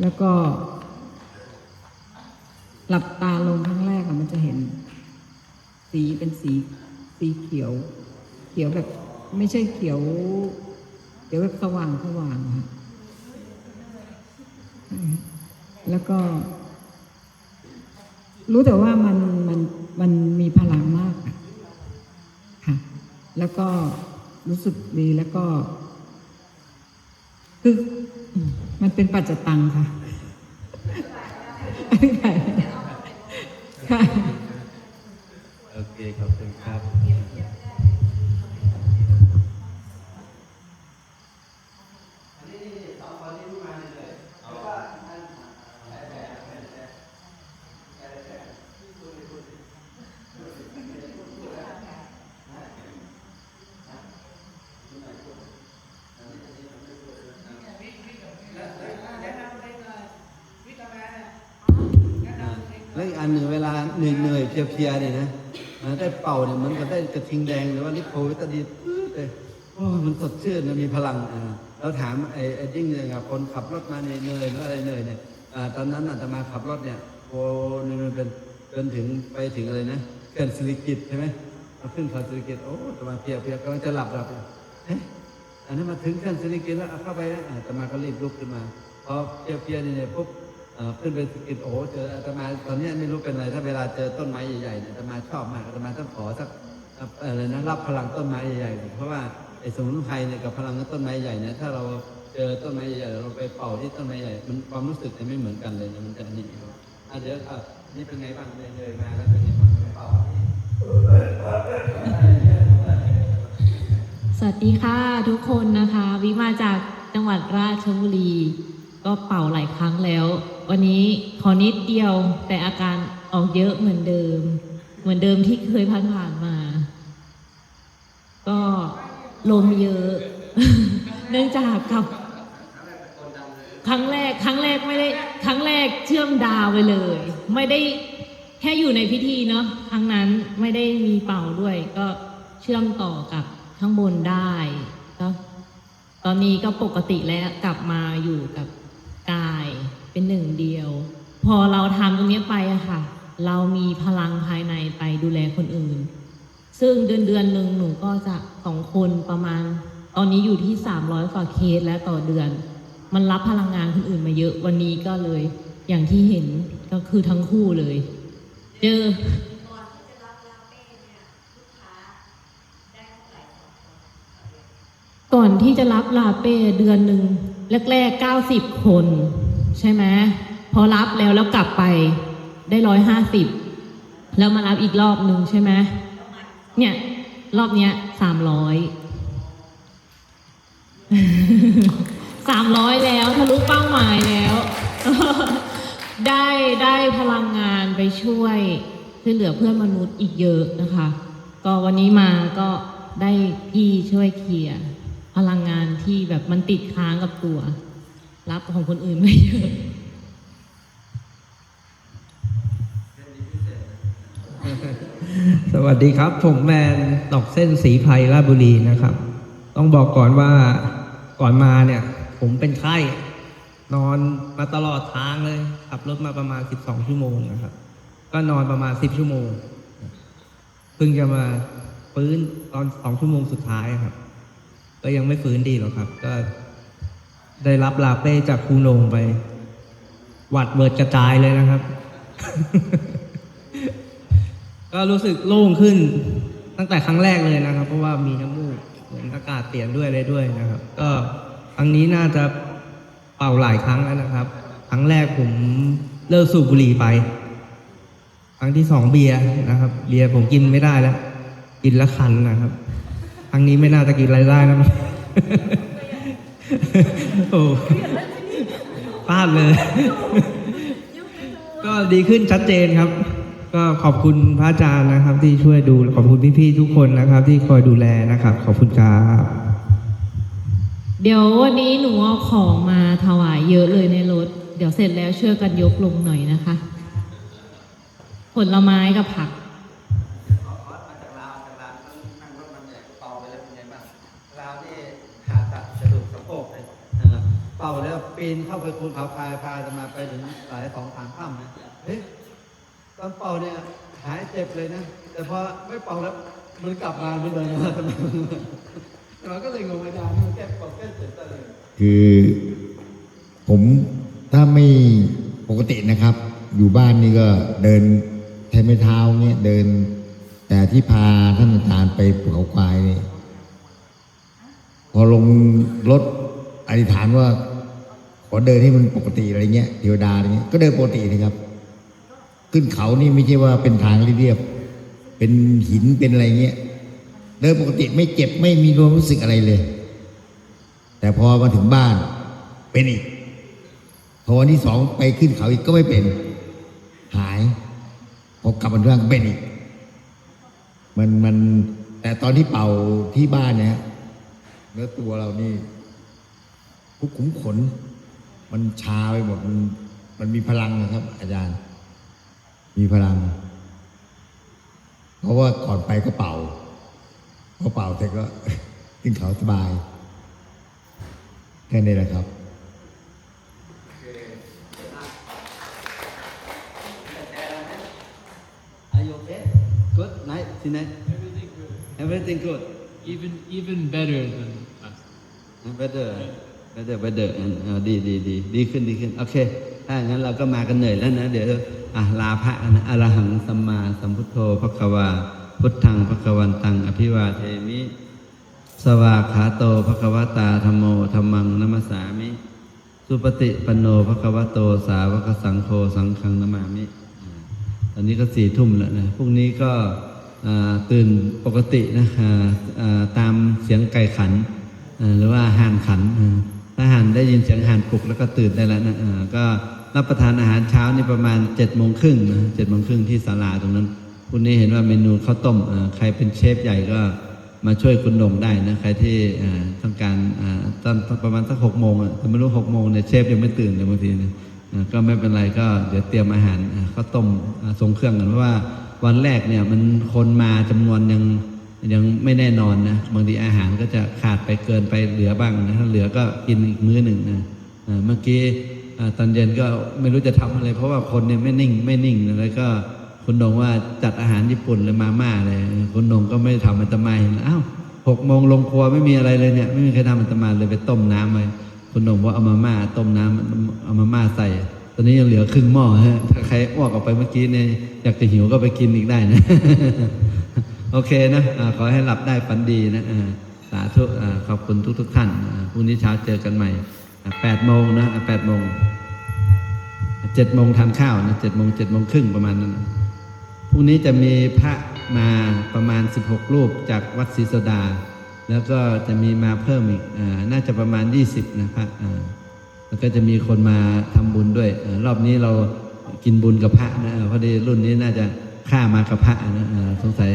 แล้วก็ หลับตาลงครั้งแรกอะมันจะเห็น สีเป็นสี สีเขียว เขียวแบบ ไม่ใช่เขียว เขียวแบบสว่างสว่างค่ะแล้วก็ รู้แต่ว่ามันมันมันมีพลังมากค่ะ แล้วก็รู้สึกดีแล้วก็คือ มันเป็นปัจจตังค่ะ ค่ะค่ะ โอเคขอบคุณครับ แล้วอีกอัน หนึ่งเวลาเหนื่อยเหนื่อยๆเพลียๆเนี่ยนะได้เป่าเนี่ยเหมือนกับได้กระทิงแดงหรือว่าลิโพวิตาดีนปื๊ดเลยโอ้มันสดชื่นมันมีพลังอ่าเราถามไอ้ไอ้ยิ่งเนี่ยครับคนขับรถมาเหนื่อยๆหรืออะไรเหนื่อยเนี่ยอ่าตอนนั้นอาตมาขับรถเนี่ยโอ้นี่มันเป็นจนถึงไปถึงอะไรนะเขื่อนสิริกิตใช่ไหมมาขึ้นเขื่อนสิริกิตโอ้อาตมาเพียเพียๆกำลังจะหลับหลับเอ๊ะอันนั้นมาถึงเขื่อนสิริกิตแล้วเข้าไปอ่าตมาก็รีบลุกขึ้นมาพอเพลียๆเนี่ยปุ๊บ ขึ้นไปสกิดโอ้เจออาตมาตอนนี้ไม่รู้เป็นอะไรถ้าเวลาเจอต้นไม้ใหญ่ๆเนี่ยอาตมาชอบมากอาตมาต้องขอสักอะไรนะรับพลังต้นไม้ใหญ่ๆเพราะว่าไอ้สมุนไพรเนี่ยกับพลังของต้นไม้ใหญ่เนี่ยถ้าเราเจอต้นไม้ใหญ่เราไปเป่าที่ต้นไม้ใหญ่มันความรู้สึกจะไม่เหมือนกันเลยนะมันจะนี่อะเดี๋ยวอะนี่เป็นไงบ้างเลยเลยมาแล้วเป็นไงบ้างเป่าที่สวัสดีค่ะทุกคนนะคะ วิมาจากจังหวัดราชบุรี ก็เป่าหลายครั้งแล้ว วันนี้ขอนิดเดียวแต่อาการออกเยอะเหมือนเดิม เหมือนเดิมที่เคยผ่านผ่านๆมา ก็ลมเยอะ เนื่องจากกับ ครั้งแรกครั้งแรกไม่ได้ ครั้งแรกเชื่อมดาวไปเลย ไม่ได้แค่อยู่ในพิธีเนาะครั้งนั้นไม่ได้มีเป่าด้วย ก็เชื่อมต่อกับข้างบนได้ก็ตอนนี้ก็ปกติแล้วกลับมาอยู่กับ เป็นหนึ่งเดียว พอเราทำตรงนี้ไปอะค่ะ เรามีพลังภายในไปดูแลคนอื่น ซึ่งเดือนเดือนหนึ่งหนูก็จะสองคนประมาณ ตอนนี้อยู่ที่สามร้อยกว่าเคสแล้วต่อเดือน มันรับพลังงานคนอื่นมาเยอะวันนี้ก็เลย อย่างที่เห็นก็คือทั้งคู่เลย เจอก่อนที่จะรับลาเป้เดือนหนึ่งแรกๆเก้าสิบคน ใช่ไหมพอรับแล้วแล้วกลับไปได้ร้อยห้าสิบแล้วมารับอีกรอบหนึ่งใช่ไหมเนี่ย รอบเนี้ยสามร้อยสามร้อยแล้วทะลุเป้าหมายแล้ว ได้ได้พลังงานไปช่วยช่วยเหลือเพื่อนมนุษย์อีกเยอะนะคะ ก็วันนี้มาก็ได้พี่ช่วยเคลียร์พลังงานที่แบบมันติดค้างกับตัว รับของคนอื่นไม่เยอะสวัสดีครับ ผมแมนตอกเส้นสีไพรราชบุรีนะครับ ต้องบอกก่อนว่าก่อนมาเนี่ย ผมเป็นไข้ นอนมาตลอดทางเลย ขับรถมาประมาณ 12 ชั่วโมงนะครับ ก็นอนประมาณ 10 ชั่วโมงเพิ่งจะมาฟื้นตอน 2 ชั่วโมงสุดท้ายครับ ก็ยังไม่ฟื้นดีหรอกครับ ก็ ได้รับลาเป้จากครูโหนงไป หวัดเบิดกระจายเลยนะครับ ก็รู้สึกโล่งขึ้นตั้งแต่ครั้งแรกเลยนะครับ เพราะว่ามีน้ำมูกเหมือนอากาศเปลี่ยนด้วยอะไรด้วยนะครับ ก็ครั้งนี้น่าจะเป่าหลายครั้งแล้วนะครับ ครั้งแรกผมเลิกสูบบุหรี่ไป ครั้งที่สองเบียร์นะครับ เบียร์ผมกินไม่ได้แล้ว กินแล้วคันนะครับ ครั้งนี้ไม่น่าจะกินอะไรได้นะ โอ้พลาดเลย ก็ดีขึ้นชัดเจนครับ ก็ขอบคุณพระอาจารย์นะครับ ที่ช่วยดูขอบคุณพี่ๆทุกคนนะครับ ที่คอยดูแลนะครับ ขอบคุณครับเดี๋ยววันนี้หนูเอาของมาถวายเยอะเลยในรถ เดี๋ยวเสร็จแล้วช่วยกันยกลงหน่อยนะคะ ผลไม้กับผัก ขอคอร์สมาจากลาวจากลาวต้องนั่งรถมาจาก เป่าไปแล้วเป็นไงบ้างลาวนี่ผ่าตัดกระดูกสะโพกเลยนเป่าแล้วปีนเข้าไปคูเขาพายพาจะมาไปถึงหลายสองสามข้ามนะเฮ้ยตอนเป่าเนี่ยหายเจ็บเลยนะแต่พอไม่เป่าแล้วมันกลับมาเหมือนเดิมนะทำไมเราก็เลยงงอาจารย์มันแก้ป่าแก้เจ็บอะไรคือผมถ้าไม่ปกตินะครับ อยู่บ้านนี่ก็เดินใช้ไม้เท้าเนี่ยเดิน แต่ที่พาท่านอาจารย์ไปภูเขาควายนี่พอลงรถอธิษฐานว่า ขอเดินให้มันปกติอะไรเงี้ยเทวดาอะไรเงี้ยก็เดินปกตินะครับ ขึ้นเขานี่ไม่ใช่ว่าเป็นทางเรียบเป็นหินเป็นอะไรเงี้ยเดินปกติไม่เจ็บไม่มีความรู้สึกอะไรเลย แต่พอมาถึงบ้านเป็นอีกพอวันที่สองไปขึ้นเขาอีกก็ไม่เป็น หายพอกลับมาที่บ้านก็เป็นอีก มันมันแต่ตอนที่เป่าที่บ้านเนี่ยเนื้อตัวเรานี่ทุกขุมขน มันชาไปหมดมันมันมีพลังนะครับ อาจารย์ มีพลัง เพราะว่าก่อนไปก็เป่าพอเป่าเสร็จก็ขึ้นเขาสบายแค่นี้แหละครับ Are you okay? Good? Nice? See nice? Everything good. Everything good? Even even better than last. better better better อ่าดีดีดีดีขึ้นดีขึ้น โอเค ถ้าอย่างนั้นเราก็มากันเหนื่อยแล้วนะ เดี๋ยวอะลาพระนะอรหังสัมมาสัมพุทโธพระควา พุทธังพระควันตัง อภิวาเทมิ สวากขาโตพระควตาธรรมโมธรรมังนัมสสามิ สุปฏิปันโนพระควโตสาวกสังโฆสังฆังนามามิอ่าตอนนี้ก็สี่ทุ่มแล้วนะ พรุ่งนี้ก็ตื่นปกตินะอ่าอ่าตามเสียงไก่ขันหรือว่าห่านขัน ถ้าหานได้ยินเสียงห่านปลุกแล้วก็ตื่นได้แล้วนะก็รับประทานอาหารเช้านี่ประมาณเจ็ดโมงครึ่งนะเจ็ดโมงครึ่งที่ศาลาตรงนั้นพรุ่งนี้เห็นว่าเมนูข้าวต้มใครเป็นเชฟใหญ่ก็มาช่วยคุณหน่งได้นะใครที่ต้องการตอนประมาณสักหกโมงอะแต่ไม่รู้หกโมงเนี่ยเชฟยังไม่ตื่นเลยบางทีนะก็ไม่เป็นไรก็เดี๋ยวเตรียมอาหารข้าวต้มอ่าทรงเครื่องกันเพราะว่าวันแรกเนี่ยมันคนมาจำนวนยัง ยังไม่แน่นอนนะบางทีอาหารก็จะขาดไปเกินไปเหลือบ้างนะถ้าเหลือก็กินอีกมื้อหนึ่งนะเมื่อกี้ตอนเย็นก็ไม่รู้จะทำอะไร เพราะว่าคนเนี่ยไม่นิ่งไม่นิ่งแล้วก็คุณนงว่าจัดอาหารญี่ปุ่นเลยมาม่าเลยคุณนงก็ไม่ได้ทำอัตมาเห็นอ้าวหกโมงลงครัวไม่มีอะไรเลยเนี่ย ไม่มีใครทำอัตมาเลยไปต้มน้ำไว้คุณนงว่าเอามาม่าต้มน้ำเอามาม่าใส่ ตอนนี้ยังเหลือครึ่งหม้อฮะถ้าใครอ้วกออกไปเมื่อกี้เนี่ยอยากจะหิวก็ไปกินอีกได้นะ โอเคนะอาขอให้หลับได้ฝันดีนะอ่าสาธุอขอบคุณทุกทุกท่านพรุ่งนี้เช้าเจอกันใหม่แปดโมงนะแปดโมงเจ็ดโมงทานข้าวนะเจ็ดโมงเจ็ดโมงครึ่งประมาณนั้นพรุ่งนี้จะมีพระมาประมาณ 16 รูปจากวัดศรีสดา แล้วก็จะมีมาเพิ่มอีกอน่าจะประมาณ 20 นะพระแล้วก็จะมีคนมาทำบุญด้วยอรอบนี้เรากินบุญกับพระนะพอดีรุ่นนี้น่าจะฆ่ามากับพระนะสงสัย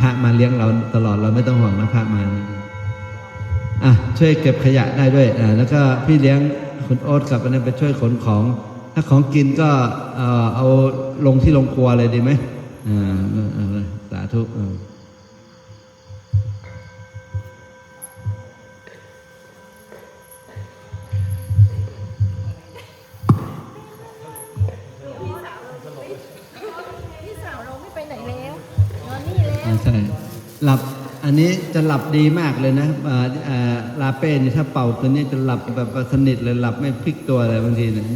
พระมาเลี้ยงเราตลอดเราไม่ต้องห่วงนะพระมาอะช่วยเก็บขยะได้ด้วยอ่าแล้วก็พี่เลี้ยงคุณโอ๊ตกับอันนั้นไปช่วยขนของ ถ้าของกินก็เอาลงที่โรงครัวเลยดีไหมอ่าสาธุ นนี้จะหลับดีมากเลยนะลาเป้นี่ถ้าเป่าตัวนี้จะหลับแบบสนิทเลยหลับไม่พลิกตัวเลยบางทีนะ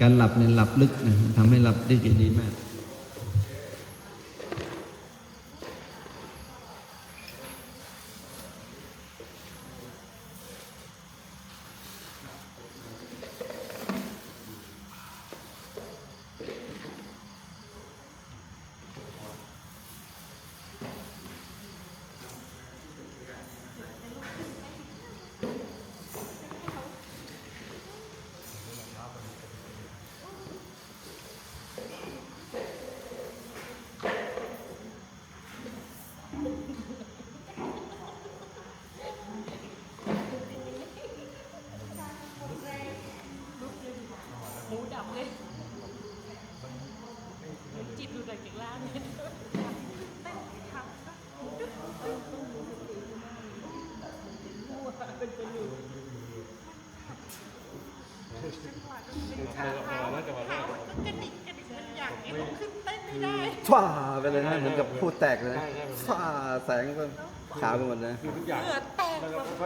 การหลับเนี่ยหลับลึกนะทำให้หลับได้ดีมาก เลยนะเหมือนกับพูดแตกเลยนะฟ้าแสงก็ขาวไปหมดนะเหงื่อแตกแบบ